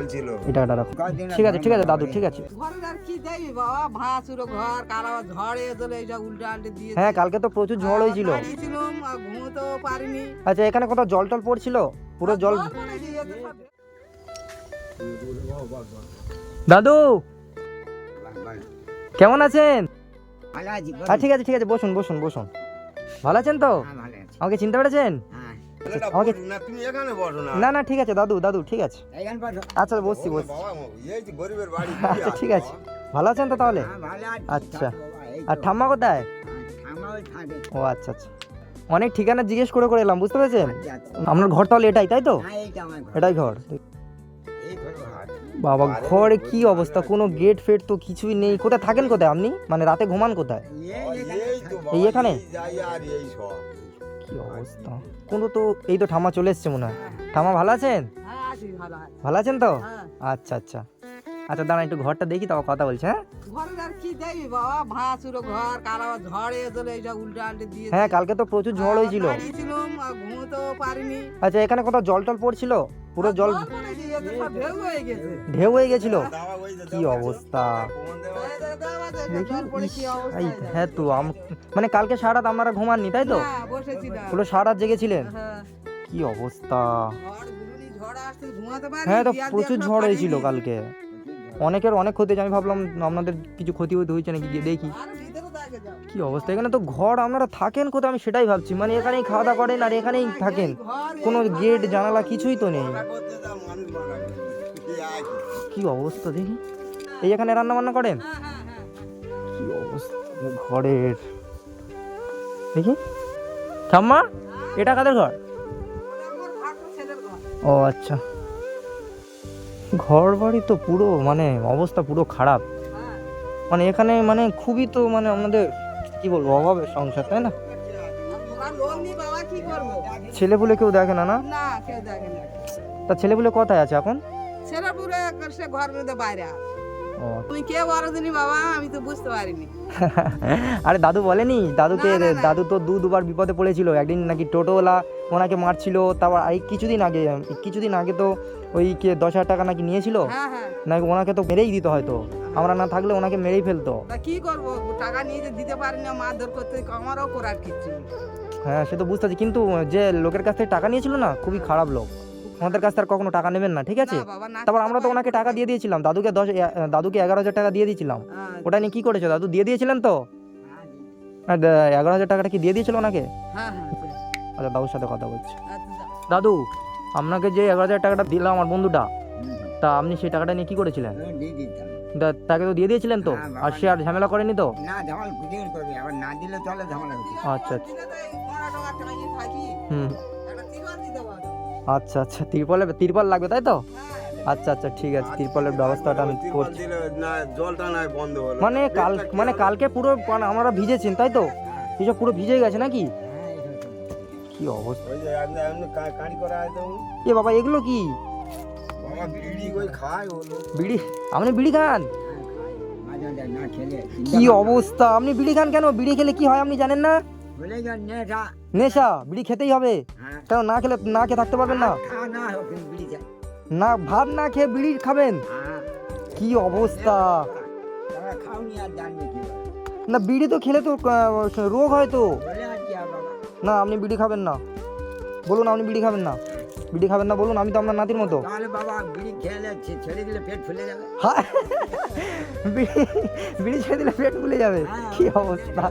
বলছিল। ঠিক আছে ঠিক আছে দাদু ঠিক আছে। ঘরের আর কি দেবি বাবা? ভাঙাচুরো ঘর কারও ঝড়ে চলে এইসব উল্টে আল্টে দিয়ে হ্যাঁ কালকে তো প্রচুর ঝড় হয়েছিল। ঘুমোতেও পারিনি। আচ্ছা এখানে কোথাও জল টল পড়ছিল? পুরো জল। দাদু! কেমন আছেন? হ্যাঁ ঠিক আছে ঠিক আছে বসুন বসুন বসুন। ভালো আছেন তো? হ্যাঁ আমাকে চিনতে পেরেছেন? বসুন না, না। ঠিক আছে দাদু দাদু ঠিক আছে। আচ্ছা বসছি বসছি। বাবা, এই যে গরিবের বাড়ি আচ্ছা ঠিক আছে। ভালো আছেন তো তাহলে? হ্যাঁ আচ্ছা। আর ঠাম্মা কোথায়? ও আচ্ছা আচ্ছা। অনেক ঠিকানা জিজ্ঞেস করে করে এলাম বুঝতে পেরেছেন? আচ্ছা, আচ্ছা। আপনার ঘর তাহলে এটাই তাই তো? হ্যাঁ এইটা আমার ঘর। এটাই ঘর। বাবা ঘরে কি অবস্থা? কোনো গেট ফেট তো কিছুই নেই। কোথায় থাকেন কোথায় আপনি? মানে রাতে ঘুমান কোথায়? এই এখানে কি অবস্থা? কোনো তো এই তো ঠামা চলে এসছে মনে হয়। ঠামা ভালো আছেন? ভালো আছেন তো? আচ্ছা আচ্ছা। আচ্ছা দাঁড়া একটু ঘরটা দেখি তাও কথা বলছে হ্যাঁ? ঘরের আর কি দেবি বাবা? ভাঙাচুরো ঘর কারও ঝড়ে চলে এইসব উল্টে আল্টে দিয়ে হ্যাঁ কালকে তো প্রচুর ঝড় হয়েছিল। ঘুমোতেও পারিনি। আচ্ছা এখানে কোথাও জল টল পড়ছিল? পুরো জল ঢেউ হয়ে গেছে। ঢেউ গেছিল? কি অবস্থা? হয়ে তো আম- মানে কালকে সারা রাত আপনারা ঘুমাননি তাই তো? না, বসেছি না। পুরো সারা রাত জেগেছিলেন? হ্যাঁ, কি অবস্থা? হ্যাঁ তো প্রচুর ঝড় হয়েছিল কালকে। অনেকের অনেক ক্ষতি হয়েছে আমি ভাবলাম আপনাদের কিছু ক্ষতি হতে হয়েছে নাকি গিয়ে দেখি। কি অবস্থা এখানে তো ঘর আপনারা থাকেন কোথায় আমি সেটাই ভাবছি মানে এখানেই খাওয়া দাওয়া করেন আর এখানেই থাকেন কোনো গেট, জানালা কিছুই তো নেই। কি অবস্থা দেখি এই এখানে রান্না বান্না করেন। কি অবস্থা ঘরের দেখি ঠাম্মা, এটা কাদের ঘর। ও আচ্ছা ঘর বাড়ি তো পুরো মানে অবস্থা পুরো খারাপ। মানে এখানে মানে খুবই তো মানে আমাদের কি বলব অভাবের সংসার তাই না? করব? ছেলেপুলে কেউ দেখে না না। তা ছেলেপুলে কোথায় আছে এখন? ছেলে সে বাইরে তুমি কে বড় দিনই বাবা আমি তো বুঝতে পারিনি। আরে দাদু বলেনি? দাদুকে। দাদু তো দু দুবার বিপদে পড়েছিল। একদিন নাকি টোটোওয়ালা ওনাকে মারছিল তারপর এই কিছুদিন আগে কিছুদিন আগে তো ওই কে দশ হাজার টাকা নাকি নিয়েছিল? হ্যাঁ হ্যাঁ। নাকি ওনাকে তো মেরেই দিত হয়তো? আমরা না থাকলে ওনাকে মেরেই ফেলতো। কি করব? টাকা নিয়ে যে দিতে পারি না মারধর করতে আমারও করার নেই। হ্যাঁ সে তো বুঝতে পারছি কিন্তু যে লোকের কাছ থেকে টাকা নিয়েছিল না খুবই খারাপ লোক। আমাদের কাছ থেকে আর কখনো টাকা নেবেন না ঠিক আছে? তারপর আমরা তো ওনাকে টাকা দিয়ে দিয়েছিলাম দাদুকে দশ দাদুকে এগারো হাজার টাকা দিয়ে দিয়েছিলাম। হ্যাঁ, ওটা নিয়ে কি করেছ দাদু দিয়ে দিয়েছিলেন তো? এগারো হাজার টাকাটা কি দিয়ে দিয়েছিল ওনাকে? হ্যাঁ হ্যাঁ আচ্ছা দাদুর সাথে কথা বলছি। আচ্ছা, দাদু। আপনাকে যে এগারো হাজার টাকাটা দিলাম আমার বন্ধুটা তা আপনি সেই টাকাটা নিয়ে কি করেছিলেন? তাকে তো দিয়ে দিয়েছিলেন তো? হ্যাঁ, আর সে আর ঝামেলা করেনি তো? না ঝামেলা খুঁজে করবি আবার না দিলে চলে ঝামেলা আচ্ছা আচ্ছা। হুম। আচ্ছা আচ্ছা তিরপলে তিরপল লাগবে তাই তো? হ্যাঁ, আচ্ছা আচ্ছা ঠিক আছে তিরপলের ব্যবস্থাটা আমি করছি। মানে কাল মানে কালকে পুরো মানে আমরা ভিজেছেন তাই তো? এসব পুরো ভিজে গেছে নাকি? হ্যাঁ এইসব কি অবস্থা। এ বাবা এগুলো কি? বিড়ি আপনি বিড়ি খান? কি অবস্থা? আপনি বিড়ি খান কেন? বিড়ি খেলে কি হয় আপনি জানেন না? নেশা। বিড়ি খেতেই হবে। হ্যাঁ। কেন না খেলে না খেয়ে থাকতে পারবেন না? না ভাত না খেয়ে বিড়ি খাবেন? হ্যাঁ। কি অবস্থা। না বিড়ি তো খেলে তো রোগ হয় তো। না আপনি বিড়ি খাবেন না। বলুন আপনি বিড়ি খাবেন না। বিড়ি খাবেন না বলুন আমি তো আপনার নাতির মতো। তাহলে বাবা বিড়ি খেলে ছেড়ে দিলে পেট ফুলে যাবে। হ্যাঁ বিড়ি ছেড়ে দিলে পেট ফুলে যাবে। হ্যাঁ, কি অবস্থা?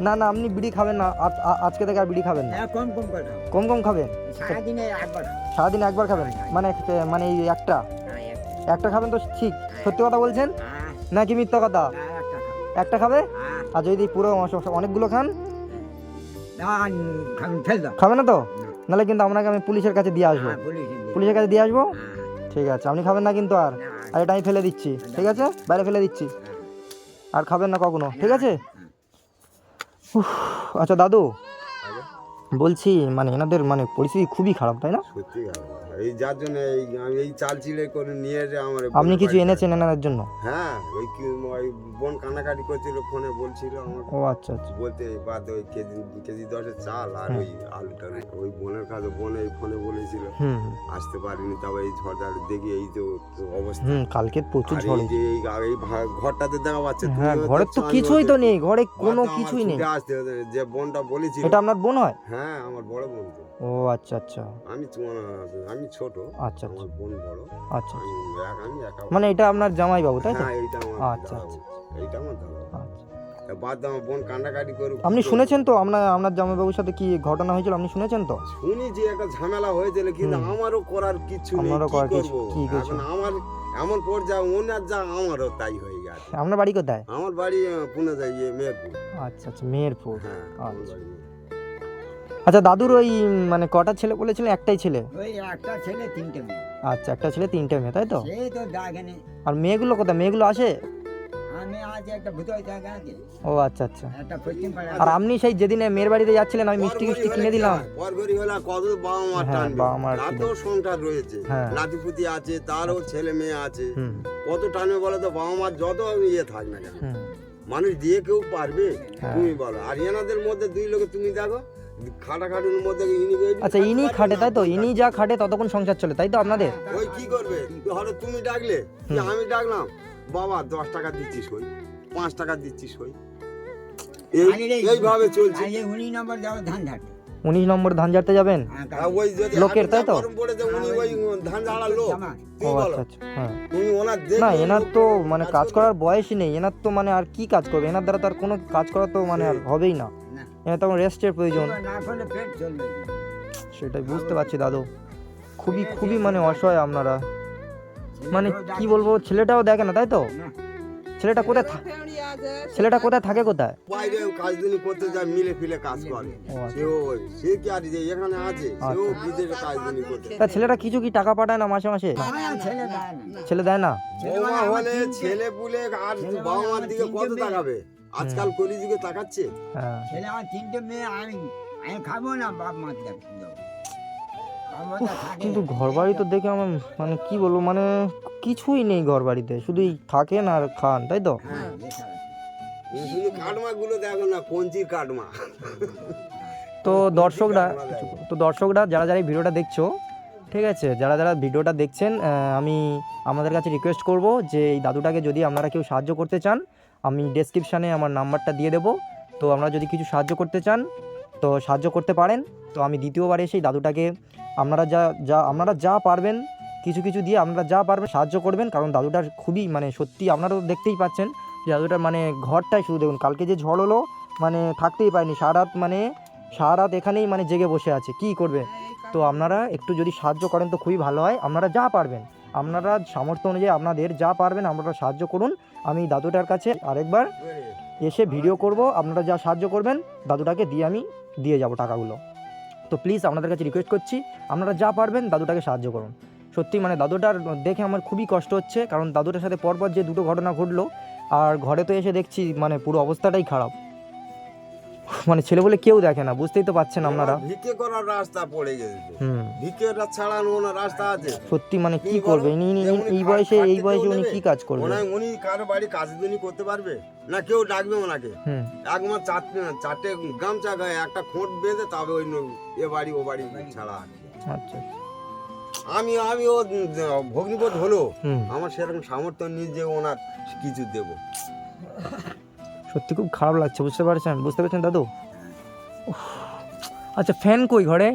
না না আপনি বিড়ি খাবেন না আজ- আজকে থেকে আর বিড়ি খাবেন না। হ্যাঁ কম কম করে কম কম খাবেন? সারাদিনে একবার সারাদিন একবার খাবেন? মানে মানে এই একটা? হ্যাঁ একটা খাবেন তো ঠিক। সত্যি কথা বলছেন? হ্যাঁ। নাকি মিথ্যা কথা? হ্যাঁ, একটা খাবে। হ্যাঁ। আর যদি পুরো অনেকগুলো খান? খাবে না তো? নাহলে কিন্তু আপনাকে আমি পুলিশের কাছে দিয়ে আসব। হ্যাঁ। পুলিশের কাছে দিয়ে আসব? হ্যাঁ, ঠিক আছে আপনি খাবেন না কিন্তু আর। আর এটা আমি ফেলে দিচ্ছি ঠিক আছে? বাইরে ফেলে দিচ্ছি। আর খাবেন না কখনো ঠিক আছে? আচ্ছা দাদু বলছি মানে এনাদের মানে পরিস্থিতি খুবই খারাপ তাই না? এই যার জন্য এই আমি এই চাল চিড়ে করে নিয়ে যে আমার আপনি কিছু এনেছেন এনার জন্য? হ্যাঁ ওই কি ওই বোন কান্নাকাটি করছিল ফোনে বলছিল আমার ও আচ্ছা আচ্ছা। বলতে বাদ ওই কেজি কেজি দশের চাল আর ওই আলুটা ওই বোনের কাছে বোন এই ফোনে বলেছিল আসতে পারিনি তবে এই ঝড় দেখি এই যে অবস্থা। কালকে প্রচুর ঝড় এই যে এই ঘরটাতে দেখা পাচ্ছে হ্যাঁ ঘরে তো কিছুই তো নেই ঘরে কোনো কিছুই নেই। আসতে যে বোনটা বলেছিল। এটা আপনার বোন হয়? হ্যাঁ আমার বড় বোন তো। ও আচ্ছা আচ্ছা। আমি তোমার- আমি ছোট আচ্ছা আচ্ছা। আমার বোন বড়। আচ্ছা আমি একা মানে এটা আপনার জামাই বাবু তাই তো? হ্যাঁ এইটা আমার আচ্ছা, আচ্ছা। এইটা আমার দাদা আচ্ছা। বাদ দাও বোন কান্নাকাটি করুক আপনি শুনেছেন তো আপনার আপনার জামাইবাবুর সাথে কি ঘটনা হয়েছিল আপনি শুনেছেন তো? শুনি যে একটা ঝামেলা হয়েছিল কিন্তু আমারও করার কিছু নেই আমারও করার কিছু- কি কিছু? আমার এমন পর্যায়ে ওনার যা আমারও তাই হয়ে গেছে। আপনার বাড়ি কোথায়? আমার বাড়ি পুনে যাই মেহেরপুর। আচ্ছা আচ্ছা মেহেরপুর। হ্যাঁ আচ্ছা। আচ্ছা দাদুর ওই মানে কটা ছেলে বলেছিলেন একটাই ছেলে? ওই একটা ছেলে তিনটে মেয়ে। আচ্ছা একটা ছেলে তিনটে মেয়ে তাই তো? সে তো দেখেনি আর মেয়েগুলো কোথায়? মেয়েগুলো আসে? আমি আজ একটা ভূতই জায়গা আছে। ও আচ্ছা আচ্ছা। একটা পশ্চিম পাড়া আর আপনি সেই যেদিনে মেয়ের বাড়িতে যাচ্ছিলেন আমি মিষ্টি মিষ্টি কিনে দিলাম। হয়? পরঘড়ি আর কত বাবা মা হ্যাঁ, টানবে। বাবা মার তার তো সংসার রয়েছে। হ্যাঁ। নাতিপুতি আছে তারও ছেলে মেয়ে আছে। কত টানবে বলো তো? বাবা মার যত ইয়ে থাক না কেন। মানুষ দিয়ে কেউ পারবে? হ্যাঁ। তুমি বলো। আর এনাদের মধ্যে দুই লোকে তুমি দেখো। খাটাখাটির মধ্যে ইনি আচ্ছা ইনি খাটে তাই তো? ইনি যা খাটে ততক্ষণ সংসার চলে তাই তো আপনাদের? ওই কি করবে? হয়তো তুমি ডাকলে আমি ডাকলাম বাবা দশ টাকা দিচ্ছিস ওই পাঁচ টাকা দিচ্ছিস ওই এইভাবে চলছে। উনি নম্বর যাব ধান ঝাড়তে উনিশ নম্বর ধান ঝাড়তে যাবেন যদি লোকের, তাই তো? ও আচ্ছা আচ্ছা হ্যাঁ। না এনার তো মানে কাজ করার বয়সই নেই। এনার তো মানে আর কি কাজ করবে? এনার দ্বারা তো আর কোনো কাজ করা তো মানে আর হবেই না। না। এনার তো রেস্টের প্রয়োজন না করলে পেট চলবে না। সেটাই বুঝতে পারছি দাদু। খুবই খুবই মানে অসহায় আপনারা। মানে কি বলব ছেলেটাও দেখে না তাই তো? ছেলেটা কোথায় ছেলেটা কোথায় থাকে কোথায়? বাইরে কাজ দিনই করতে যায় মিলে ফিলে কাজ করে। আচ্ছা। সেও সে কি আর যে এখানে আছে? সেও আচ্ছা। বিদেশে কাজ দিনই করতে তা ছেলেটা কিছু কি টাকা পাঠায় না মাসে মাসে? ছেলে দেয় না। ছেলে দেয় না? পুলে আর বাবা মার দিকে কত। তাকাবে? আজকাল কলিযুগে তাকাচ্ছে? হ্যাঁ। ছেলে আমার তিনটে মেয়ে আমি আমি খাব না বাপ মা কিন্তু। ঘর বাড়ি তো দেখে আমার মানে কি বলব মানে কিছুই নেই ঘর বাড়িতে শুধুই থাকেন আর খান তাই তো? হ্যাঁ দেখো না কাটমা। তো দর্শকরা তো দর্শকরা যারা যারা এই ভিডিওটা দেখছ ঠিক আছে যারা যারা ভিডিওটা দেখছেন আমি আমাদের কাছে রিকোয়েস্ট করব যে এই দাদুটাকে যদি আপনারা কেউ সাহায্য করতে চান আমি ডেসক্রিপশানে আমার নাম্বারটা দিয়ে দেবো। তো আপনারা যদি কিছু সাহায্য করতে চান, তো সাহায্য করতে পারেন। তো আমি দ্বিতীয়বার এসে দাদুটাকে আপনারা যা যা, আপনারা যা পারবেন, কিছু কিছু দিয়ে আপনারা যা পারবেন সাহায্য করবেন। কারণ দাদুটার খুবই মানে সত্যি আপনারা তো দেখতেই পাচ্ছেন যে দাদুটার মানে ঘরটাই শুধু দেখুন, কালকে যে ঝড় হলো মানে থাকতেই পারেনি। সারা রাত মানে সারা রাত এখানেই মানে জেগে বসে আছে, কি করবে? তো আপনারা একটু যদি সাহায্য করেন তো খুবই ভালো হয়। আপনারা যা পারবেন, আপনারা সামর্থ্য অনুযায়ী আপনাদের যা পারবেন, আপনারা সাহায্য করুন। আমি দাদুটার কাছে আরেকবার এসে ভিডিও করব, আপনারা যা সাহায্য করবেন, দাদুটাকে দিয়ে আমি দিয়ে যাব টাকাগুলো। তো প্লিজ আপনাদের কাছে রিকোয়েস্ট করছি, আপনারা যা পারবেন দাদুটাকে সাহায্য করুন। সত্যি মানে দাদুটার দেখে আমার খুবই কষ্ট হচ্ছে, কারণ দাদুটার সাথে পরপর যে দুটো ঘটনা ঘটলো, আর ঘরে তো এসে দেখছি মানে পুরো অবস্থাটাই খারাপ। মানে ছেলে বলে কেউ দেখে না বুঝতেই তো পাচ্ছেন আপনারা। ভিক্ষে করার রাস্তা পড়ে গেছে। হুম। ভিক্ষে ছাড়ানো ওনার রাস্তা আছে? সত্যি মানে কি করবে? ইনি এই বয়সে এই বয়সে উনি কি কাজ করবে? ওনার উনি কারও বাড়ি কাজ দিনই করতে পারবে? না কেউ ডাকবে ওনাকে? হুম। এক মাস চারটে চারটে গামছা গায়ে একটা খোঁট বেঁধে তবে ওই এ বাড়ি ও বাড়ি ছাড়া আর আচ্ছা আমি আমি ও ভগ্নিপথ হলো। আমার সেরকম সামর্থ্য নেই যে ওনার কিছু দেব। সত্যি খুব খারাপ লাগছে বুঝতে পারছেন? বুঝতে পারছেন দাদু। আচ্ছা ফ্যান কই ঘরে?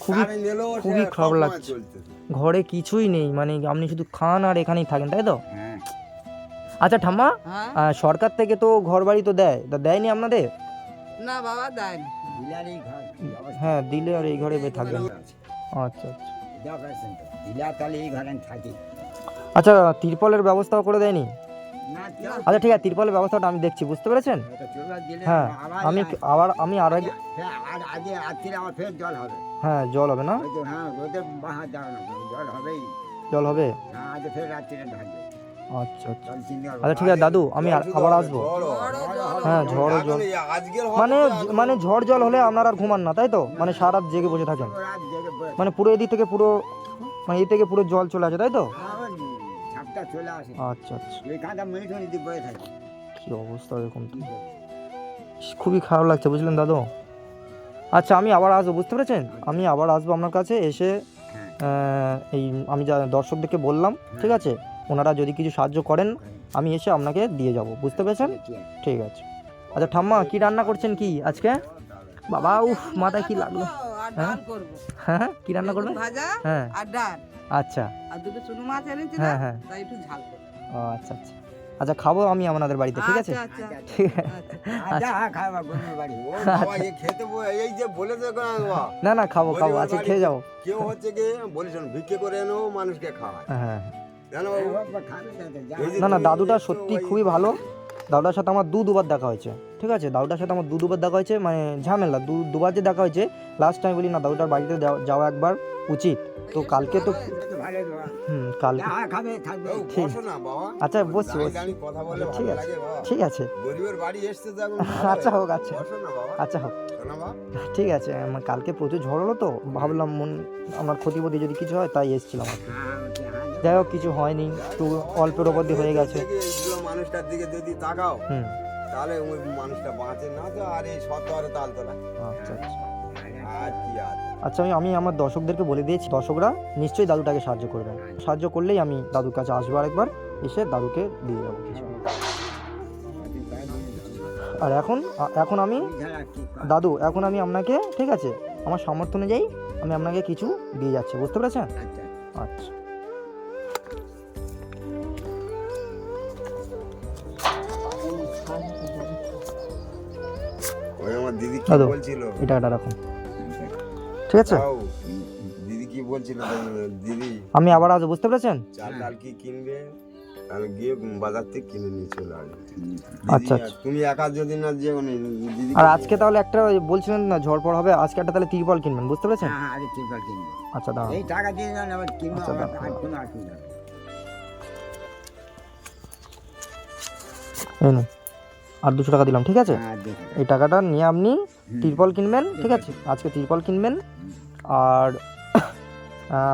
খুবই- খারাপ লাগছে। ঘরে কিছুই নেই মানে আপনি শুধু খান আর এখানেই থাকেন তাই তো? হ্যাঁ। আচ্ছা ঠাম্মা হ্যাঁ? সরকার থেকে তো ঘর বাড়ি তো দেয় তা দেয়নি আপনাদের? না বাবা অবস্থা? হ্যাঁ দিলে আর এই ঘরে থাকবেন আচ্ছা আচ্ছা। দিলা তাহলে এই ঘরে থাকি। আচ্ছা তিরপলের ব্যবস্থাও করে দেয়নি? আচ্ছা ঠিক আছে তিরপলের ব্যবস্থাটা আমি দেখছি বুঝতে পেরেছেন? হ্যাঁ আমি আবার আমি আর এক আগে রাত্রিরে আবার ফের জল হবে। হ্যাঁ জল হবে না? হ্যাঁ জল হবেই। জল হবে? হ্যাঁ আচ্ছা আচ্ছা। আচ্ছা ঠিক আছে দাদু আমি আবার আসব। হ্যাঁ ঝড় জল। মানে মানে ঝড় জল হলে আপনারা আর ঘুমান না তাই তো? মানে সারা রাত জেগে বসে থাকেন। মানে পুরো এদিক থেকে পুরো মানে এই থেকে পুরো জল চলে আসে তাই তো? চলে আসে। আচ্ছা আচ্ছা। এই বয়ে থাকে। কি অবস্থা তো খুবই খারাপ লাগছে বুঝলেন দাদু? আচ্ছা আমি আবার আসব বুঝতে পেরেছেন? আমি আবার আসব আপনার কাছে এসে হ্যাঁ। এই আমি যা দর্শকদেরকে বললাম ঠিক আছে? ওনারা যদি কিছু সাহায্য করেন আমি এসে আপনাকে দিয়ে যাব বুঝতে পেরেছেন? ঠিক আছে। আচ্ছা ঠাম্মা কি রান্না করছেন কি আজকে? বাবা উফ মাথায় কি লাগল? ডাল করব। হ্যাঁ কি রান্না করবেন ভাজা হ্যাঁ। আর ডাল। আচ্ছা। আর দুটো চুনো মাছ এনেছি হ্যাঁ হ্যাঁ। তাই একটু ঝাল করব। ও আচ্ছা আচ্ছা। আচ্ছা খাব আমি আপনাদের বাড়িতে ঠিক আছে? আচ্ছা আচ্ছা। আচ্ছা আচ্ছা। হ্যাঁ খাওয়া না না খাব খাব আচ্ছা খেয়ে যাও। কেউ হচ্ছে কি বলিস ভিক্ষে করে এনো মানুষকে খাওয়ায়। হ্যাঁ জানো বাবু? খাবে না তো, যা। এই যে না না দাদুটা সত্যি খুবই ভালো। দাদুটার সাথে আমার দু দুবার দেখা হয়েছে ঠিক আছে? দাদুটার সাথে আমার দু দুবার দেখা হয়েছে মানে ঝামেলা দু দুবার যে দেখা হয়েছে লাস্ট টাইম বলি না দাদুটার বাড়িতে যাওয়া- একবার উচিত। তো কালকে তো তো। হুম কালকে ঠিক। আচ্ছা বসছি ঠিক আছে। ঠিক আছে। আচ্ছা হোক আচ্ছা। আচ্ছা হোক। ঠিক আছে আমার কালকে প্রচুর ঝড় হলো তো ভাবলাম মন আমার ক্ষতি প্রতি যদি কিছু হয় তাই এসেছিলাম আর কি। হ্যাঁ, হ্যাঁ, যাই হোক কিছু হয়নি একটু অল্পের ওপর দিয়ে হয়ে গেছে। মানুষটার দিকে যদি তাকাও তাহলে ওই মানুষটা বাঁচে না তো আর এই সত্য আরে তাল তোলা আচ্ছা আচ্ছা। আর কি আর। আচ্ছা আমি আমি আমার দর্শকদেরকে বলে দিয়েছি দর্শকরা নিশ্চয়ই দাদুটাকে সাহায্য করবেন সাহায্য করলেই আমি দাদুর কাছে আসব আরেকবার এসে দাদুকে দিয়ে যাব কিছু। আর এখন এখন আমি? দাদু এখন আমি আপনাকে ঠিক আছে আমার সামর্থ্য অনুযায়ী আমি আপনাকে কিছু দিয়ে যাচ্ছি বুঝতে পেরেছেন? আচ্ছা। দিদি কি। বলছিল? এই টাকাটা রাখুন ঠিক আছে? দিদি কি বলছিল দিদি? আমি আবার আসব বুঝতে পেরেছেন? চাল ডাল কি কিনবে? আমি গিয়ে বাজার থেকে কিনে নিয়ে চলে আসব। আচ্ছা, আচ্ছা। তুমি একা যদি না যেও নি, দিদি আর আজকে তাহলে একটা ওই বলছিলেন না ঝড় পড় হবে আজকে একটা তাহলে তিরপল কিনবেন বুঝতে পেরেছেন? হ্যাঁ হ্যাঁ আরে টিপল কিনবো। আচ্ছা দাঁড়ান এই টাকা দিয়ে দেন আবার কিনবো আচ্ছা, আর দাও। কোনো অসুবিধা নেই। আর দুশো টাকা দিলাম ঠিক আছে? এই টাকাটা নিয়ে আপনি তিরপল কিনবেন ঠিক আছে? আজকে তিরপল কিনবেন। আর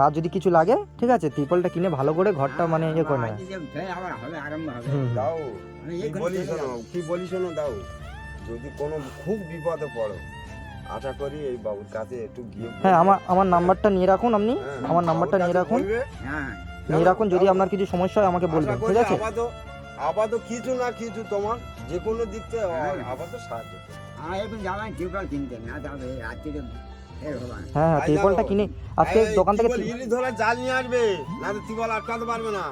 আর যদি কিছু লাগে ঠিক আছে তিরপলটা কিনে ভালো করে ঘরটা মানে ইয়ে করে নেবেন। আজকে যে ফের আবার হবে আরম্ভ হবে। হুম। হুম। দাও কি যদি কোনো খুব বিপদে পড়ো আশা করি এই বাবুর কাছে একটু গিয়ে হ্যাঁ আমার আমার নাম্বারটা নিয়ে রাখুন আপনি। হ্যাঁ, আমার নাম্বারটা নিয়ে রাখুন। হ্যাঁ। নিয়ে রাখুন যদি আপনার কিছু সমস্যা হয় আমাকে বলবেন ঠিক আছে? আপাতত কিছু না কিছু তোমার যে কোনো দিক থেকে হ্যাঁ। আপাতত সাহায্য। আমার এখন যাবেন টিপল কিনতে না তবে রাত্রিরে ফের হ্যাঁ হ্যাঁ তিরপলটা কিনে আজকে দোকান থেকে টিউবওয়েল ইলি ধরে জাল নিয়ে আসবে না তো টিউবওয়েল আটকাতে পারবে না।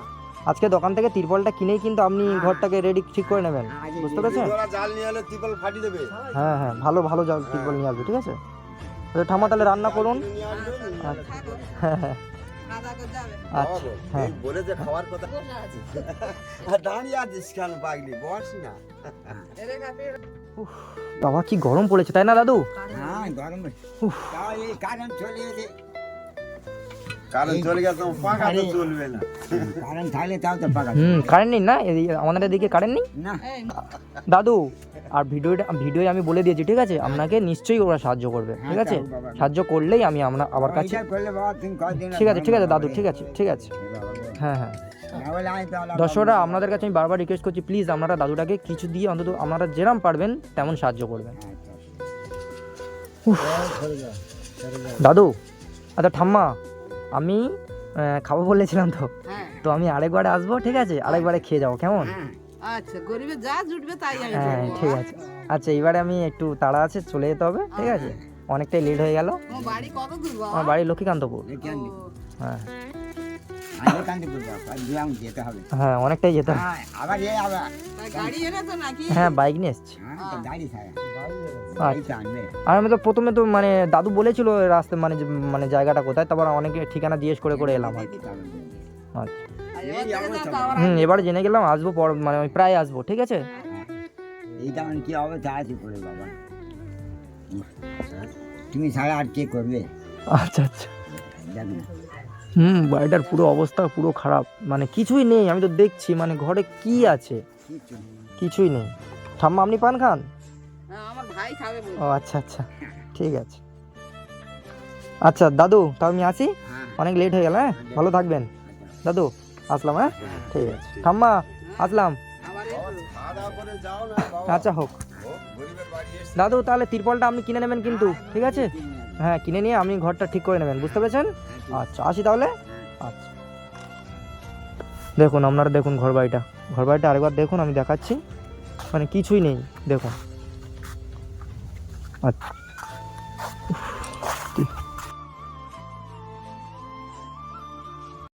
আজকে দোকান থেকে তিরপলটা কিনেই কিন্তু আপনি হ্যাঁ। ঘরটাকে রেডি ঠিক করে নেবেন। হ্যাঁ, বুঝতে পেরেছেন? জাল নিয়ে এলে টিউবওয়েল ফাটিয়ে দেবে। হ্যাঁ হ্যাঁ ভালো ভালো জাল তিরপল নিয়ে আসবে ঠিক আছে? তো ঠাম্মা তাহলে রান্না করুন। আচ্ছা। হ্যাঁ হ্যাঁ। যাবে আচ্ছা বাবা, হ্যাঁ। এই বলেছে খাওয়ার কথা। দাঁড়িয়ে আছিস কেন পাগলি? বস না। বাবা কি গরম পড়েছে তাই না দাদু? হ্যাঁ গরম চলে কারেন্ট নেই না? এদিকে- আমাদের এদিকে কারেন্ট নেই? দাদু আর ভিডিওটা ভিডিও আমি বলে দিয়েছি ঠিক আছে? আপনাকে নিশ্চয়ই ওরা সাহায্য করবে হ্যাঁ, ঠিক আছে? সাহায্য করলেই আমি আমরা আবার কাছে ঠিক আছে ঠিক আছে দাদু ঠিক আছে ঠিক আছে। হ্যাঁ হ্যাঁ। দর্শকরা আপনাদের কাছে আমি বারবার রিকোয়েস্ট করছি প্লিজ আপনারা দাদুটাকে কিছু দিয়ে অন্তত আপনারা যেরাম পারবেন তেমন সাহায্য করবেন। দাদু আচ্ছা ঠাম্মা আমি খাব বলেছিলাম তো। হ্যাঁ। তো আমি আরেকবারে আসব ঠিক আছে? আরেকবারে খেয়ে যাব কেমন? আচ্ছা গরিবে যা জুটবে তাই হ্যাঁ ঠিক হ্যাঁ? আছে। আচ্ছা এবারে আমি একটু তাড়া আছে চলে যেতে হবে ঠিক আছে? অনেকটাই লেট হয়ে গেল। আমার বাড়ি লক্ষ্মীকান্তপুর। হ্যাঁ। হ্যাঁ অনেকটাই যেতে হবে। হ্যাঁ, আবার এ আবার। গাড়ি এনেছো নাকি? হ্যাঁ বাইক নিয়ে এসছি। হ্যাঁ, আচ্ছা। আর আমি তো প্রথমে তো মানে দাদু বলেছিল রাস্তা মানে মানে জায়গাটা কোথায় তারপর অনেকে ঠিকানা জিজ্ঞেস করে করে এলাম। আচ্ছা। হুম এবারে জেনে গেলাম আসব পর মানে আমি প্রায় আসব ঠিক আছে? এইটা মানে কি হবে তা আছে করে বাবা। তুমি ছাড়া আর কে করবে? আচ্ছা আচ্ছা। জানি না। হুম বাড়িটার পুরো অবস্থা পুরো খারাপ। মানে কিছুই নেই আমি তো দেখছি মানে ঘরে কি আছে? কিছুই নেই। ঠাম্মা আপনি পান খান? হ্যাঁ, আমার ভাই খাবে বলে। ও আচ্ছা আচ্ছা ঠিক আছে। আচ্ছা দাদু তাও আমি আসি? হ্যাঁ অনেক লেট হয়ে গেল হ্যাঁ? ভালো থাকবেন। দাদু আসলাম হ্যাঁ? ঠিক আছে। ঠাম্মা আসলাম। আচ্ছা হোক। দাদু তাহলে তিরপলটা আপনি কিনে নেবেন কিন্তু ঠিক আছে? হ্যাঁ কিনে নিয়ে আপনি ঘরটা ঠিক করে নেবেন বুঝতে পেরেছেন? আচ্ছা আসি তাহলে? আচ্ছা। দেখুন আপনারা দেখুন ঘর বাড়িটা ঘর বাড়িটা আরেকবার দেখুন আমি দেখাচ্ছি। মানে কিছুই নেই দেখুন। আচ্ছা।